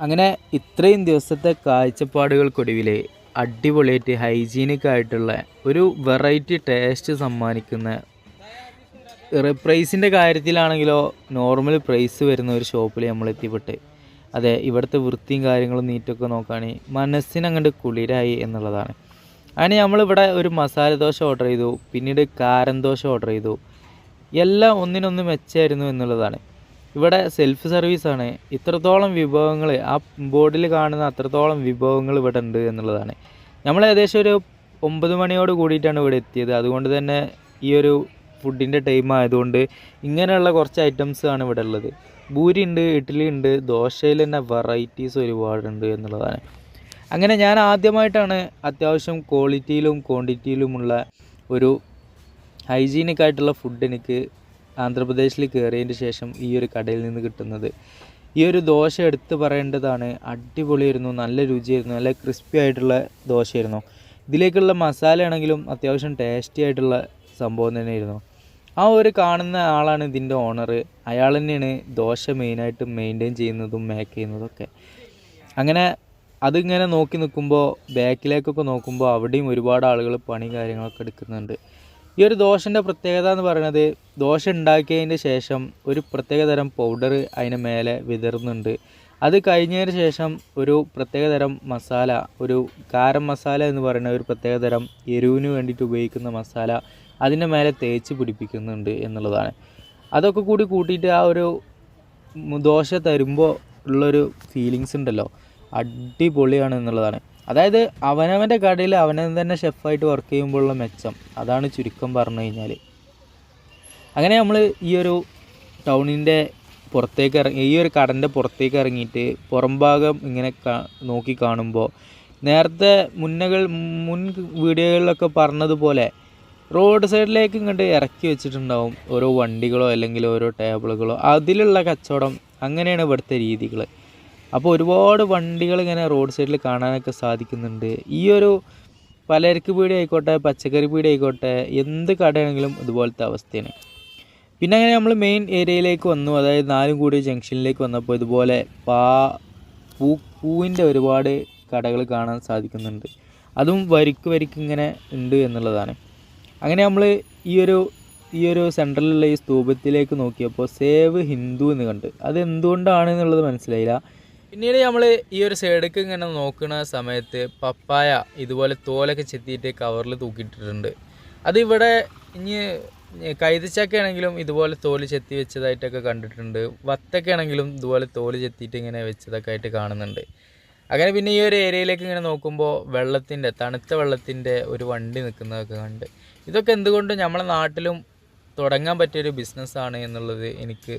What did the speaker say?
അങ്ങനെ ഇത്രയും ദിവസത്തെ കാഴ്ചപ്പാടുകൾക്കൊടുവിൽ അടിപൊളിയായിട്ട് ഹൈജീനിക് ആയിട്ടുള്ള ഒരു വെറൈറ്റി ടേസ്റ്റ് സമ്മാനിക്കുന്ന പ്രൈസിന്റെ കാര്യത്തിലാണെങ്കിലോ നോർമൽ പ്രൈസ് വരുന്ന ഒരു ഷോപ്പിൽ നമ്മൾ എത്തിപ്പെട്ട് അതെ ഇവിടുത്തെ വൃത്തിയും കാര്യങ്ങളും നീറ്റൊക്കെ നോക്കുകയാണെങ്കിൽ മനസ്സിന് അങ്ങോട്ട് കുളിരായി എന്നുള്ളതാണ്. അങ്ങനെ നമ്മളിവിടെ ഒരു മസാല ദോശ ഓർഡർ ചെയ്തു. പിന്നീട് കാരൻ ദോശ ഓർഡർ ചെയ്തു. എല്ലാം ഒന്നിനൊന്ന് മെച്ചമായിരുന്നു എന്നുള്ളതാണ്. ഇവിടെ സെൽഫ് സർവീസാണ് ഇത്രത്തോളം വിഭവങ്ങൾ ആ ബോർഡിൽ കാണുന്ന അത്രത്തോളം വിഭവങ്ങൾ ഇവിടെ ഉണ്ട് എന്നുള്ളതാണ്. നമ്മൾ ഏകദേശം ഒരു ഒമ്പത് മണിയോട് കൂടിയിട്ടാണ് ഇവിടെ എത്തിയത്. അതുകൊണ്ട് തന്നെ ഈ ഒരു ഫുഡിന്റെ ടൈം ആയതുകൊണ്ട് ഇങ്ങനെയുള്ള കുറച്ച് ഐറ്റംസ് ആണ് ഇവിടെ ഉള്ളത്. ഭൂരി ഉണ്ട് ഇഡ്ഡലി ഉണ്ട് ദോശയിൽ തന്നെ വെറൈറ്റീസ് ഒരുപാടുണ്ട് എന്നുള്ളതാണ്. അങ്ങനെ ഞാൻ ആദ്യമായിട്ടാണ് അത്യാവശ്യം ക്വാളിറ്റിയിലും ക്വാണ്ടിറ്റിയിലുമുള്ള ഒരു ഹൈജീനിക് ആയിട്ടുള്ള ഫുഡ് എനിക്ക് ആന്ധ്രാപ്രദേശിൽ കയറിയതിന് ശേഷം ഈ ഒരു കടയിൽ നിന്ന് കിട്ടുന്നത്. ഈ ഒരു ദോശ എടുത്ത് പറയേണ്ടതാണ്. അടിപൊളിയായിരുന്നു നല്ല രുചിയായിരുന്നു നല്ല ക്രിസ്പി ആയിട്ടുള്ള ദോശയായിരുന്നു. ഇതിലേക്കുള്ള മസാല ആണെങ്കിലും അത്യാവശ്യം ടേസ്റ്റി ആയിട്ടുള്ള സംഭവം തന്നെയായിരുന്നു. ആ ഒരു കാണുന്ന ആളാണ് ഇതിന്റെ ഓണർ അയാൾ തന്നെയാണ് ദോശ മെയിനായിട്ട് മെയിന്റെയിൻ ചെയ്യുന്നതും മേക്ക് ചെയ്യുന്നതൊക്കെ. അങ്ങനെ അതിങ്ങനെ നോക്കി നിൽക്കുമ്പോൾ ബാക്കിലേക്കൊക്കെ നോക്കുമ്പോൾ അവിടെയും ഒരുപാട് ആളുകൾ പണി കാര്യങ്ങളൊക്കെ എടുക്കുന്നുണ്ട്. ഈ ഒരു ദോശന്റെ പ്രത്യേകത എന്ന് പറയുന്നത് ദോശ ഉണ്ടാക്കിയതിന് ശേഷം ഒരു പ്രത്യേക തരം പൗഡർ അതിന് മേലെ വിതറുന്നുണ്ട്. അത് കഴിഞ്ഞതിന് ശേഷം ഒരു പ്രത്യേക തരം മസാല ഒരു കാരം മസാല എന്ന് പറയുന്ന ഒരു പ്രത്യേക തരം എരിവിന് വേണ്ടിയിട്ട് ഉപയോഗിക്കുന്ന മസാല അതിന്റെ മേലെ തേച്ച് പിടിപ്പിക്കുന്നുണ്ട് എന്നുള്ളതാണ്. അതൊക്കെ കൂടി കൂട്ടിയിട്ട് ആ ഒരു ദോശ തരുമ്പോൾ ഉള്ളൊരു ഫീലിങ്സ് ഉണ്ടല്ലോ. അടിപൊളിയാണ് എന്നുള്ളതാണ്. അതായത് അവനവന്റെ കടയിൽ അവനവൻ തന്നെ ഷെഫായിട്ട് വർക്ക് ചെയ്യുമ്പോഴുള്ള മെച്ചം. അതാണ് ചുരുക്കം പറഞ്ഞു കഴിഞ്ഞാൽ അങ്ങനെ നമ്മൾ ഈ ഒരു ടൗണിന്റെ പുറത്തേക്ക് ഇറങ്ങി ഈ ഒരു കടന്റെ പുറത്തേക്ക് ഇറങ്ങിയിട്ട് പുറം ഭാഗം ഇങ്ങനെ നോക്കി കാണുമ്പോൾ നേരത്തെ മുന്നകൾ മുൻ വീഡിയോകളിലൊക്കെ പറഞ്ഞതുപോലെ റോഡ് സൈഡിലേക്ക് ഇങ്ങോട്ട് ഇറക്കി വെച്ചിട്ടുണ്ടാവും. ഓരോ വണ്ടികളോ അല്ലെങ്കിൽ ഓരോ ടേബിളുകളോ അതിലുള്ള കച്ചവടം അങ്ങനെയാണ് ഇവിടുത്തെ രീതികൾ അപ്പോൾ ഒരുപാട് വണ്ടികൾ ഇങ്ങനെ റോഡ് സൈഡിൽ കാണാനൊക്കെ സാധിക്കുന്നുണ്ട്. ഈ ഒരു പലചരക്ക് പീടി ആയിക്കോട്ടെ പച്ചക്കറി പീടി ആയിക്കോട്ടെ എന്ത് കടയാണെങ്കിലും ഇതുപോലത്തെ അവസ്ഥയാണ്. പിന്നെ അങ്ങനെ നമ്മൾ മെയിൻ ഏരിയയിലേക്ക് വന്നു. അതായത് നാലും കൂടി ജംഗ്ഷനിലേക്ക് വന്നപ്പോൾ ഇതുപോലെ പാ പൂ പൂവിന്റെ ഒരുപാട് കടകൾ കാണാൻ സാധിക്കുന്നുണ്ട്. അതും വരിക്ക് വരിക്ക് ഇങ്ങനെ ഉണ്ട് എന്നുള്ളതാണ്. അങ്ങനെ നമ്മൾ ഈ ഒരു ഈ ഒരു സെൻട്രലിലുള്ള ഈ സ്തൂപത്തിലേക്ക് നോക്കിയപ്പോൾ സേവ് ഹിന്ദു എന്ന് കണ്ട്. അത് എന്തുകൊണ്ടാണ് എന്നുള്ളത് മനസ്സിലായില്ല. പിന്നീട് നമ്മൾ ഈ ഒരു സൈഡിലേക്ക് ഇങ്ങനെ നോക്കുന്ന സമയത്ത് പപ്പായ ഇതുപോലെ തോലൊക്കെ ചെത്തിയിട്ട് കവറിൽ തൂക്കിയിട്ടിട്ടുണ്ട്. അതിവിടെ ഇനി കൈതച്ചക്ക ആണെങ്കിലും ഇതുപോലെ തോൽ ചെത്തി വെച്ചതായിട്ടൊക്കെ കണ്ടിട്ടുണ്ട്. വത്തൊക്കെ ആണെങ്കിലും ഇതുപോലെ തോൽ ചെത്തിയിട്ട് ഇങ്ങനെ വെച്ചതൊക്കെ ആയിട്ട് കാണുന്നുണ്ട്. അങ്ങനെ പിന്നെ ഈ ഒരു ഏരിയയിലേക്ക് ഇങ്ങനെ നോക്കുമ്പോൾ വെള്ളത്തിന്റെ തണുത്ത വെള്ളത്തിന്റെ ഒരു വണ്ടി നിൽക്കുന്നതൊക്കെ കണ്ട്. ഇതൊക്കെ എന്തുകൊണ്ടും നമ്മളെ നാട്ടിലും തുടങ്ങാൻ പറ്റിയൊരു ബിസിനസ്സാണ് എന്നുള്ളത് എനിക്ക്